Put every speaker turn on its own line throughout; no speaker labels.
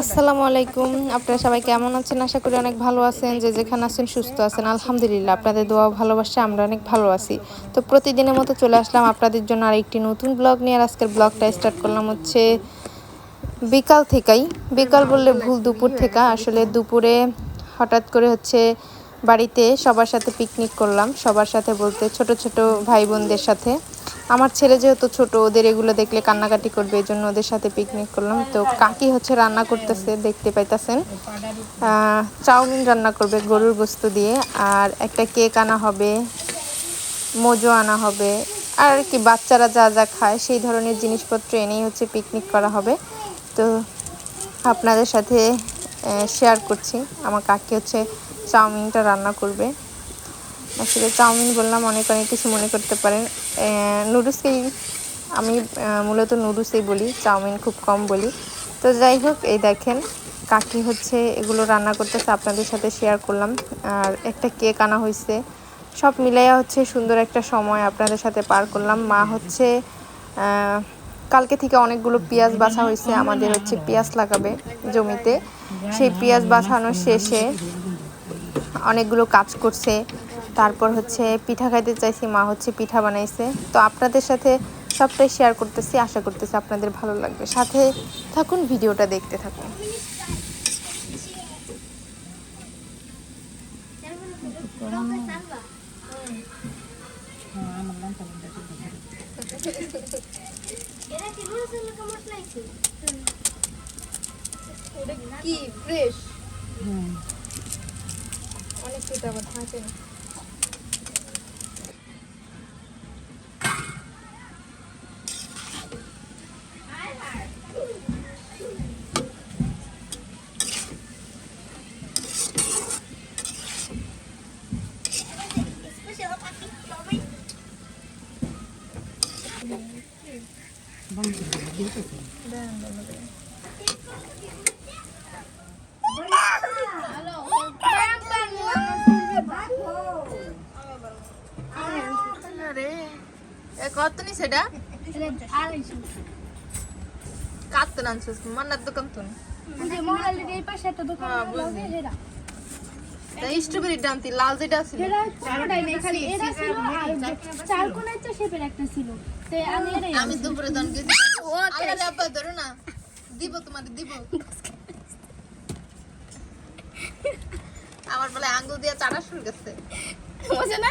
আসসালামু আলাইকুম। আপনারা সবাই কেমন আছেন? আশা করি অনেক ভালো আছেন। যে যেখানে আছেন সুস্থ আছেন। আলহামদুলিল্লাহ, আপনাদের দোয়া ভালোবাসা আমরা অনেক ভালো আছি। তো প্রতিদিনের মতো চলে আসলাম আপনাদের জন্য আরেকটি নতুন ব্লগ নিয়ে। আর আজকের ব্লগটা স্টার্ট করলাম হচ্ছে বিকাল থেকেই। বিকাল বললে ভুল দুপুর থেকে। আসলে দুপুরে হঠাৎ করে হচ্ছে বাড়িতে সবার সাথে পিকনিক করলাম। সবার সাথে বলতে ছোট ছোট ভাই বোনদের সাথে। আমার ছেলে যেহেতু ছোট, ওদের এগুলো দেখলে কান্নাকাটি করবে এই জন্য ওদের সাথে পিকনিক করলাম। তো কাকি হচ্ছে রান্না করতেছে, দেখতে পাইতেছেন। চাউমিন রান্না করবে গরুর গোস্ত দিয়ে, আর একটা কেক আনা হবে, মোজো আনা হবে, আর কি বাচ্চারা যা যা খায়, সেই ধরনের জিনিসপত্র এনেই হচ্ছে পিকনিক করা হবে। তো আপনাদের সাথে শেয়ার করছি। আমার কাকি হচ্ছে চাউমিনটা রান্না করবে। আসলে চাউমিন বললাম, অনেক অনেক কিছু মনে করতে পারেন। নুডলসকেই আমি মূলত নুডলসেই বলি, চাউমিন খুব কম বলি। তো যাই হোক, এই দেখেন, কাকি হচ্ছে এগুলো রান্না করতেছে, আপনাদের সাথে শেয়ার করলাম। আর একটা কেক আনা হয়েছে। সব মিলাইয়া হচ্ছে সুন্দর একটা সময় আপনাদের সাথে পার করলাম। মা হচ্ছে কালকে থেকে অনেকগুলো পেঁয়াজ বাছা হয়েছে। আমাদের হচ্ছে পেঁয়াজ লাগাবে জমিতে। সেই পেঁয়াজ বাছানোর শেষে অনেকগুলো কাজ করছে। তারপর হচ্ছে পিঠা খাইতে চাইছি মা হচ্ছে পিঠা বানাইছে। তো আপনাদের সাথে সবটাই শেয়ার করতেছি আশা করতেছি আপনাদের ভালো লাগবে। সাথে থাকুন ভিডিওটা দেখতে থাকুন। কি ফ্রেশ অনেক কিছু আবার থাকে কত নি সেটা? কাটতে আনছিস মান্নার দোকান তো স্ট্রবেরি ডান্তি লাল যেটা ছিল। আমি দুপুরে দান ধরো না। দিব তোমার দিব। আমার বলে আঙ্গুল দিয়ে চাটা শুরু গেছে
মজা না?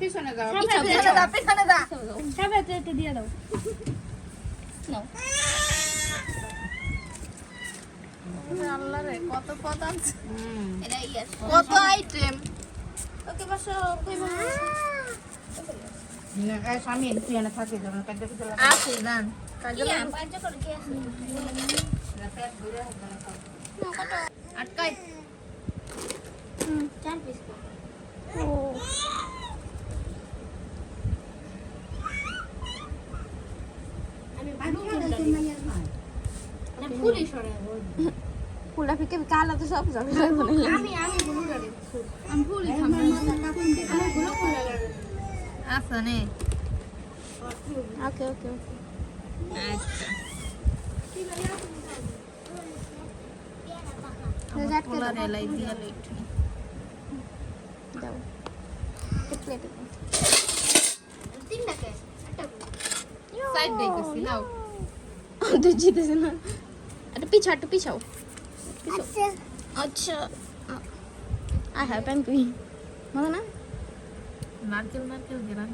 পিছনে দা পিছনে
একটা একটা দিয়ে দাও। নাও।
রে কত পদ আছে।
এটা ইয়ার
কত আইটেম
ওকে বসো কই বসো।
আছে জান
ইয়া করে কি আছে?
আটকাই
হুম চার পিস ও।
ফুলাফিকে কালা তো সব যাবে
আমি আমি গুলো রে আমি ভুলি আমি গুলো করে
আছে নে
ওকে ওকে
আচ্ছা সাইড নাও
তুই জিতেছে না একটা একটা পিছাও আচ্ছা হ্যাঁ প্যান তুই মনে না
নারকেল নারকেল গেরান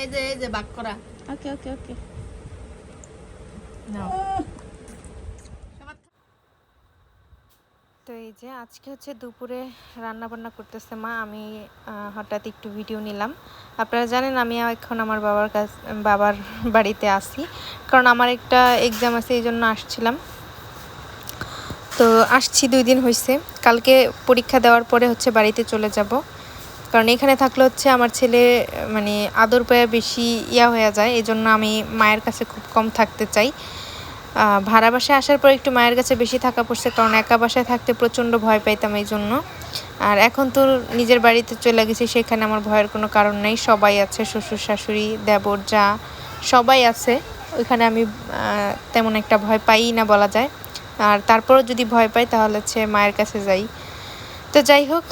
এই যে এই যে বাক করা
ওকে ওকে ওকে
নাও তো এই যে আজকে হচ্ছে দুপুরে রান্না বান্না করতেছে মা আমি হঠাৎ একটু ভিডিও নিলাম। আপনারা জানেন আমি এখন আমার বাবার কাছ বাবার বাড়িতে আসি কারণ আমার একটা এক্সাম আছে এই জন্য আসছিলাম। তো আসছি দুই দিন হয়েছে কালকে পরীক্ষা দেওয়ার পরে হচ্ছে বাড়িতে চলে যাব। কারণ এখানে থাকলে হচ্ছে আমার ছেলে মানে আদর পায়া বেশি ইয়া হয়ে যায়। এই জন্য আমি মায়ের কাছে খুব কম থাকতে চাই। ভাড়া বাসায় আসার পর একটু মায়ের কাছে বেশি থাকা পড়ছে, কারণ একা বাসায় থাকতে প্রচণ্ড ভয় পাইতাম এই জন্য আর এখন তো নিজের বাড়িতে চলে গেছি, সেখানে আমার ভয়ের কোনো কারণ নেই। সবাই আছে, শ্বশুর, শাশুড়ি, দেবর, যা সবাই আছে। ওইখানে আমি তেমন একটা ভয় পাই না বলা যায়। আর তারপরও যদি ভয় পাই তাহলে হচ্ছে মায়ের কাছে যাই। তো যাই হোক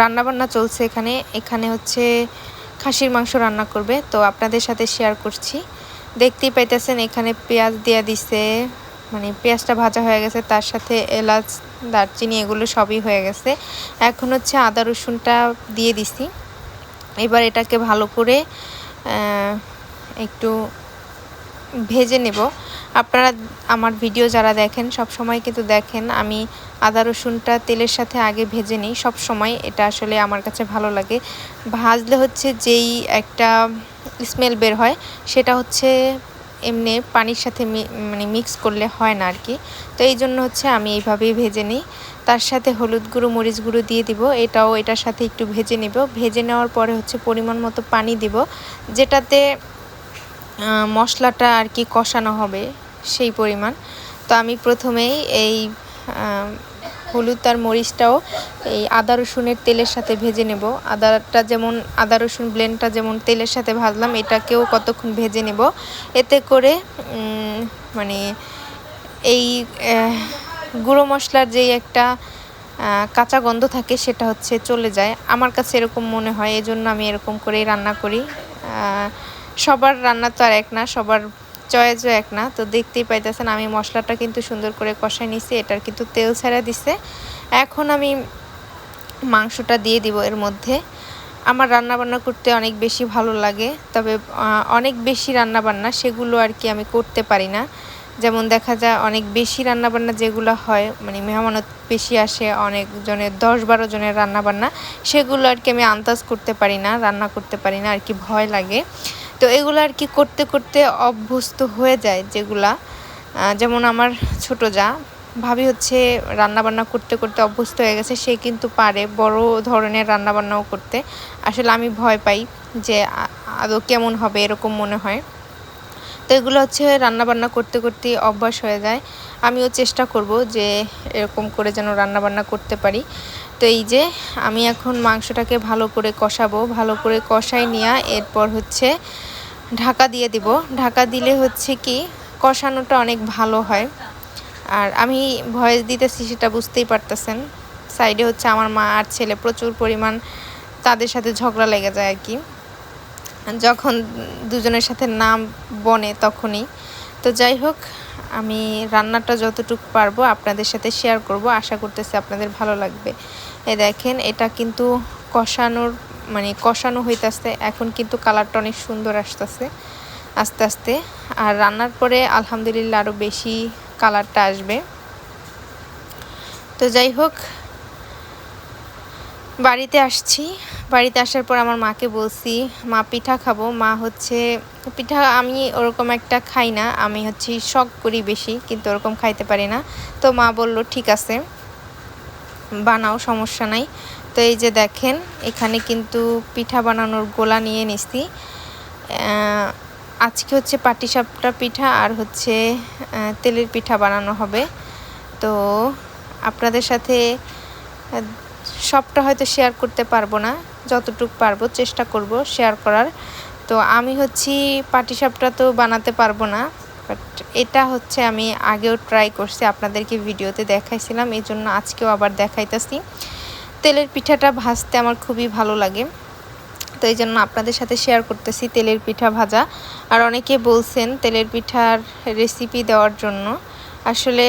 রান্না বান্না চলছে এখানে। এখানে হচ্ছে খাসির মাংস রান্না করবে। তো আপনাদের সাথে শেয়ার করছি। দেখতেই পাইতেছেন এখানে পেঁয়াজ দেওয়া দিছে। মানে পেঁয়াজটা ভাজা হয়ে গেছে, তার সাথে এলাচ, দারচিনি এগুলো সবই হয়ে গেছে। এখন হচ্ছে আদা রসুনটা দিয়ে দিছি। এবার এটাকে ভালো করে একটু ভেজে নেব। আপনারা আমার ভিডিও যারা দেখেন, সব সময় কিন্তু দেখেন, আমি আদা, রসুনটা তেলের সাথে আগে ভেজে নিই। সব সময় এটা আসলে আমার কাছে ভালো লাগে। ভাজলে হচ্ছে যেই একটা স্মেল বের হয়, সেটা হচ্ছে এমনি পানির সাথে মানে মিক্স করলে হয় না আর কি তো এই জন্য হচ্ছে আমি এইভাবেই ভেজে নিই। তার সাথে হলুদ গুঁড়ো, মরিচ গুঁড়ো দিয়ে দিব। এটাও এটার সাথে একটু ভেজে নেব। ভেজে নেওয়ার পরে হচ্ছে পরিমাণ মতো পানি দিব, যেটাতে মশলাটা আর কি কষানো হবে সেই পরিমাণ। তো আমি প্রথমেই এই হলুদ আর মরিচটাও এই আদা রসুনের তেলের সাথে ভেজে নেব। আদাটা যেমন, আদা রসুন ব্লেন্ডটা যেমন তেলের সাথে ভাজলাম, এটাকেও কতক্ষণ ভেজে নেব। এতে করে মানে এই গুঁড়ো মশলার যেই একটা কাঁচা গন্ধ থাকে সেটা হচ্ছে চলে যায়। আমার কাছে এরকম মনে হয়, এজন্য আমি এরকম করেই রান্না করি। সবার রান্না তো আর এক না, সবার চয়েসও এক না। তো দেখতেই পাইতেছেন আমি মশলাটা কিন্তু সুন্দর করে কষাই নিছি, এটার কিন্তু তেল ছেড়ে দিছে। এখন আমি মাংসটা দিয়ে দিব এর মধ্যে। আমার রান্না বান্না করতে অনেক বেশি ভালো লাগে, তবে অনেক বেশি রান্না বান্না সেগুলো আর কি আমি করতে পারি না। যেমন দেখা যায় অনেক বেশি রান্না বান্না যেগুলো হয় মানে মেহমানত বেশি আসে অনেক জনের, দশ বারো জনের রান্না বান্না সেগুলো আর কি আমি আন্দাজ করতে পারি না, রান্না করতে পারি না, আর কি ভয় লাগে। তো এগুলো আর কি করতে করতে অভ্যস্ত হয়ে যায় যেগুলা। যেমন আমার ছোট যা, ভাবি হচ্ছে রান্নাবান্না করতে করতে অভ্যস্ত হয়ে গেছে, সে কিন্তু পারে বড় ধরনের রান্নাবান্নাও করতে। আসলে আমি ভয় পাই যে আদৌ কেমন হবে এরকম মনে হয়। তো এগুলো হচ্ছে রান্নাবান্না করতে করতে অভ্যাস হয়ে যায়। আমিও চেষ্টা করব যে এরকম করে যেন রান্নাবান্না করতে পারি। তো এই যে আমি এখন মাংসটাকে ভালো করে কষাবো, ভালো করে কষাই নিয়ে এরপর হচ্ছে ঢাকা দিয়ে দিব। ঢাকা দিলে হচ্ছে কি কষানোটা অনেক ভালো হয়। আর আমি ভয়েস দিতেছি সেটা বুঝতেই পারতেছেন। সাইডে হচ্ছে আমার মা আর ছেলে প্রচুর পরিমাণ তাদের সাথে ঝগড়া লেগে যায় আর কি। যখন দুজনের সাথে নাম বনে তখনই। তো যাই হোক, আমি রান্নাটা যতটুকু পারব আপনাদের সাথে শেয়ার করব। আশা করতেছি আপনাদের ভালো লাগবে। এ দেখেন, এটা কিন্তু কষানোর মানে কষানো হইতাছে, এখন কিন্তু কালারটা অনেক সুন্দর আসতেছে, আস্তে আস্তে। আর রান্নার পরে আলহামদুলিল্লাহ আরও বেশি কালারটা আসবে। তো যাই হোক, বাড়িতে আসছি। বাড়িতে আসার পর আমার মাকে বলছি, মা, পিঠা খাব। মা হচ্ছে, পিঠা আমি ওরকম একটা খাই না। আমি হচ্ছে শখ করি বেশি, কিন্তু ওরকম খাইতে পারি না। তো মা বলল, ঠিক আছে, বানাও, সমস্যা নাই। তো এই যে দেখেন, এখানে কিন্তু পিঠা বানানোর গোলা নিয়ে নিছি। আজকে হচ্ছে পাটিসাপটা পিঠা আর হচ্ছে তেলের পিঠা বানানো হবে। তো আপনাদের সাথে সবটা হয়তো শেয়ার করতে পারব না। যতটুকু পারব, চেষ্টা করব শেয়ার করার। তো আমি হচ্ছি, পাটিসাপটা তো বানাতে পারব না বাট এটা হচ্ছে আমি আগেও ট্রাই করছি, আপনাদেরকে ভিডিওতে দেখাইছিলাম এই জন্য আজকেও আবার দেখাইতেছি। তেলের পিঠাটা ভাজতে আমার খুবই ভালো লাগে। তো এই জন্য আপনাদের সাথে শেয়ার করতেছি তেলের পিঠা ভাজা। আর অনেকে বলছেন তেলের পিঠার রেসিপি দেওয়ার জন্য। আসলে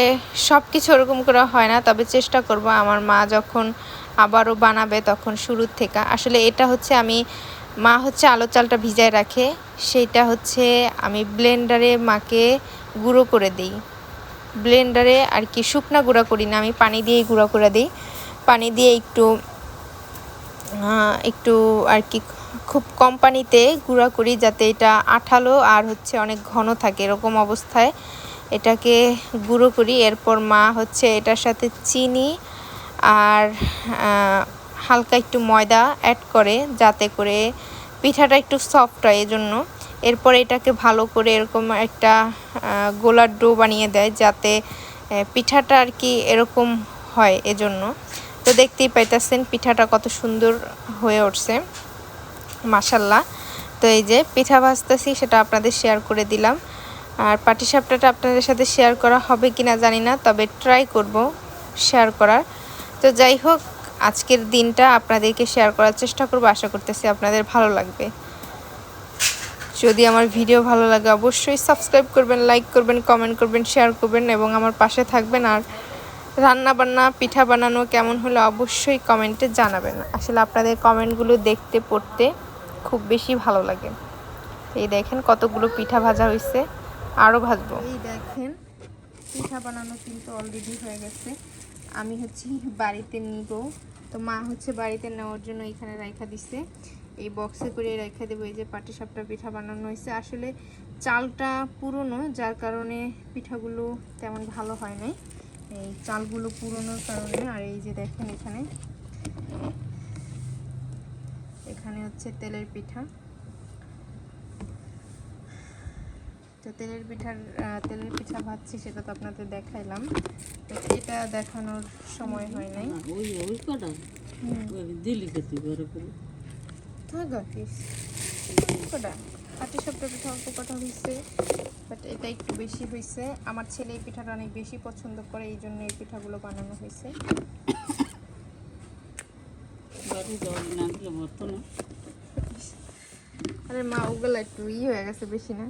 সব কিছু ওরকম করা হয় না, তবে চেষ্টা করব। আমার মা যখন আবারও বানাবে তখন শুরুর থেকে। আসলে এটা হচ্ছে আমি, মা হচ্ছে আলো চালটা ভিজায় রাখে, সেইটা হচ্ছে আমি ব্লেন্ডারে মাকে গুঁড়ো করে দিই। ব্লেন্ডারে আর কি শুকনা গুঁড়া করি না, আমি পানি দিয়েই গুঁড়া করে দিই। পানি দিয়ে একটু একটু আর কি খুব কম পানিতে গুঁড়া করি যাতে এটা আঠালো আর হচ্ছে অনেক ঘন থাকে এরকম অবস্থায়। এটাকে গুঁড়ো করি, এরপর মা হচ্ছে এটার সাথে চিনি আর হালকা একটু ময়দা অ্যাড করে যাতে করে পিঠাটা একটু সফট হয় এজন্য। এরপর এটাকে ভালো করে এরকম একটা গোলার ডো বানিয়ে দেয় যাতে পিঠাটা আর কি এরকম হয় এজন্য। তো দেখতেই পাইতেছেন পিঠাটা কত সুন্দর হয়ে উঠছে। মাসাল্লাহ তো এই যে পিঠা ভাজতেছি সেটা আপনাদের শেয়ার করে দিলাম। আর পাটিসাপটাটা আপনাদের সাথে শেয়ার করা হবে কিনা জানি না, তবে ট্রাই করব শেয়ার করার। তো যাই হোক, আজকের দিনটা আপনাদেরকে শেয়ার করার চেষ্টা করব, আশা করতেছি আপনাদের ভালো লাগবে। যদি আমার ভিডিও ভালো লাগে, অবশ্যই সাবস্ক্রাইব করবেন লাইক করবেন কমেন্ট করবেন শেয়ার করবেন এবং আমার পাশে থাকবেন। আর রান্না বান্না পিঠা বানানো কেমন হলো অবশ্যই কমেন্টে জানাবেন। আসলে আপনাদের কমেন্টগুলো দেখতে, পড়তে খুব বেশি ভালো লাগে। এই দেখেন কতগুলো পিঠা ভাজা হয়েছে আরও ভাজবো। এই দেখেন, পিঠা বানানো কিন্তু অলরেডি হয়ে গেছে। আমি হচ্ছে বাড়িতে নিব। তো মা হচ্ছে বাড়িতে নেওয়ার জন্য এখানে রাখা দিছে। এই বক্সে করে রেখে দেবো, এই যে পাটি সাপটা পিঠা বানানো হয়েছে। আসলে চালটা পুরনো, যার কারণে পিঠাগুলো তেমন ভালো হয় নাই। এই চালগুলো পুরনোর কারণে, আর এই যে দেখেন এখানে। এখানে হচ্ছে তেলের পিঠা। তো তেলের পিঠার তেলের পিঠা ভাজছি সেটা তো আপনাদের দেখাইলাম। তো এটা দেখানোর সময় হয় নাই।
ওই ওই কটা? দিলি খেতে বড় করে।
থাক পিস কটা? হাতে সবটা পিঠা অল্প কটা হয়েছে বাট এটা একটু বেশি হয়েছে আমার ছেলে এই পিঠাটা অনেক বেশি পছন্দ করে এই জন্য এই পিঠাগুলো বানানো হয়েছে আরে মা ওগুলো একটু ই হয়ে গেছে বেশি না।